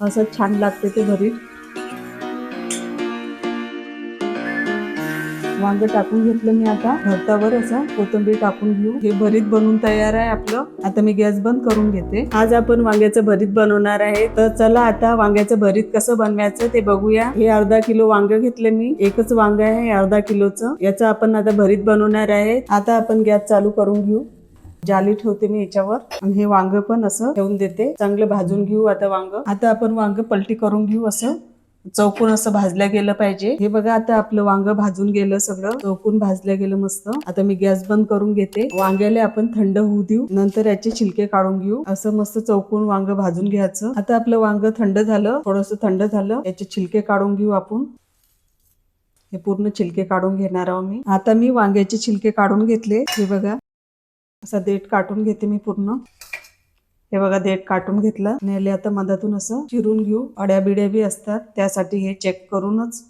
असं छान लागते ते भरीत वांग टाकून घेतलं मी आता. भरतावर असं कोथिंबीर टाकून घेऊ. हे भरीत बनवून तयार आहे आपलं. आता मी गॅस बंद करून घेते. आज आपण वांग्याचं भरीत बनवणार आहे. तर चला आता वांग्याचं भरीत कसं बनवायचं ते बघूया. हे अर्धा किलो वांग घेतलं मी. एकच वांग आहे अर्धा किलोचं. याचं आपण आता भरीत बनवणार आहे. आता आपण गॅस चालू करून घेऊ. जाली ठेवते मी याच्यावर. आणि हे वांग पण असं ठेवून देते. चांगलं भाजून घेऊ आता वांग. आता आपण वांग पलटी करून घेऊ असं. चौकून असं भाजलं गेलं पाहिजे. हे बघा आता आपलं वांग भाजून गेलं सगळं. चौकून भाजलं गेलं मस्त. आता मी गॅस बंद करून घेते. वांग्याला आपण थंड होऊ देऊ. नंतर याचे छिलके काढून घेऊ. असं मस्त चौकून वांग भाजून घ्यायचं. आता आपलं वांग थंड झालं. थोडस थंड झालं. याचे छिलके काढून घेऊ आपण. हे पूर्ण छिलके काढून घेणार आहोत मी. आता मी वांग्याचे छिलके काढून घेतले. हे बघा. असा देठ काटून घेते मी पूर्ण. हे बघा देठ काटून घेतलं. नेले आता मधातून असं चिरून घेऊ. अड्या बिड्या बी असतात त्यासाठी हे चेक करूनच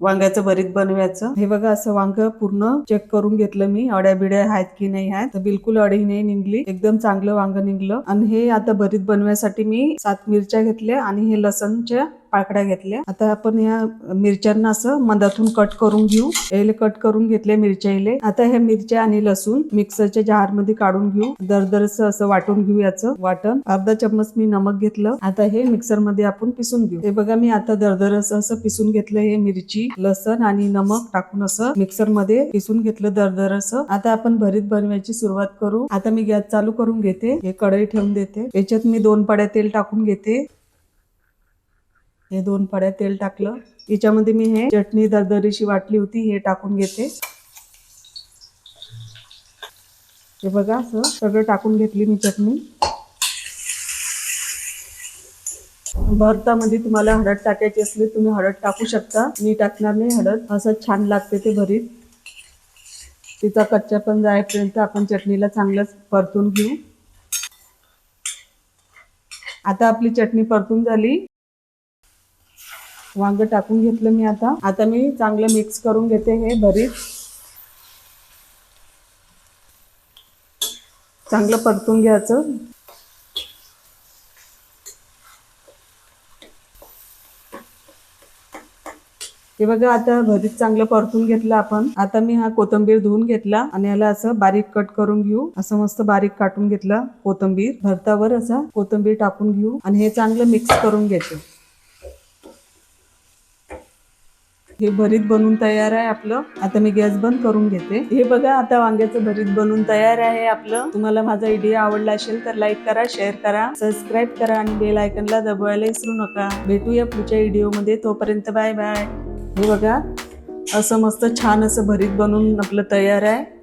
वांग्याचं भरीत बनवायचं. हे बघा असं वांग पूर्ण चेक करून घेतलं मी. अड्या बिड्या आहेत की नाही आहेत. तर बिलकुल अडी नाही निघली. एकदम चांगलं वांग निघलं. आणि हे आता भरीत बनवायसाठी मी सात मिरच्या घेतल्या आणि हे लसणच्या पाकड्या घेतल्या. आता आपण या मिरच्यांना असं मधातून कट करून घेऊ. याले कट करून घेतले मिरच्या इले आता ह्या मिरच्या आणि लसूण मिक्सरच्या जारमध्ये काढून घेऊ. दरदरस असं वाटून घेऊ याचं वाटण. अर्धा चम्मच मी नमक घेतलं. आता हे मिक्सरमध्ये आपण पिसून घेऊ. हे बघा मी आता दरदरस असं पिसून घेतलं हे मिरची लसण आणि नमक टाकून असं मिक्सरमध्ये पिसून घेतलं दरदरस. आता आपण भरीत बनवायची सुरुवात करू. आता मी गॅस चालू करून घेते. हे कढई ठेवून देते. याच्यात मी दोन पड्या तेल टाकून घेते. हे दोन फड्या तेल टाकलं. याच्यामध्ये मी हे चटणी दरदरीशी वाटली होती हे टाकून घेते. हे बघा असं सगळं टाकून घेतली मी चटणी. भरतामध्ये तुम्हाला हळद टाकायची असली तुम्ही हळद टाकू शकता. मी टाकणार नाही हळद असं छान लागते ते भरीत. तिचा कच्चा पण जायपर्यंत आपण चटणीला चांगलंच परतून घेऊ. आता आपली चटणी परतून झाली. वांग टाकून घेतलं मी आता. आता मी चांगलं मिक्स करून घेते हे भरीत चांगलं परतून घ्यायचं. हे बघा आता भरीत चांगलं परतून घेतलं आपण. आता मी हा कोथंबीर धुवून घेतला आणि याला असं बारीक कट करून घेऊ. असं मस्त बारीक काटून घेतला कोथंबीर. भरतावर असा कोथंबीर टाकून घेऊ आणि हे चांगलं मिक्स करून घेते. हे भरीत बनवून तयार आहे आपलं. आता मी गॅस बंद करून घेते. हे बघा आता वांग्याचं भरीत बनवून तयार आहे आपलं. तुम्हाला माझा व्हिडिओ आवडला असेल तर लाईक करा शेअर करा सबस्क्राईब करा आणि बेल आयकनला दबावायला विसरू नका. भेटूया पुढच्या व्हिडिओमध्ये तोपर्यंत बाय बाय हे बघा असं मस्त छान असं भरीत बनवून आपलं तयार आहे.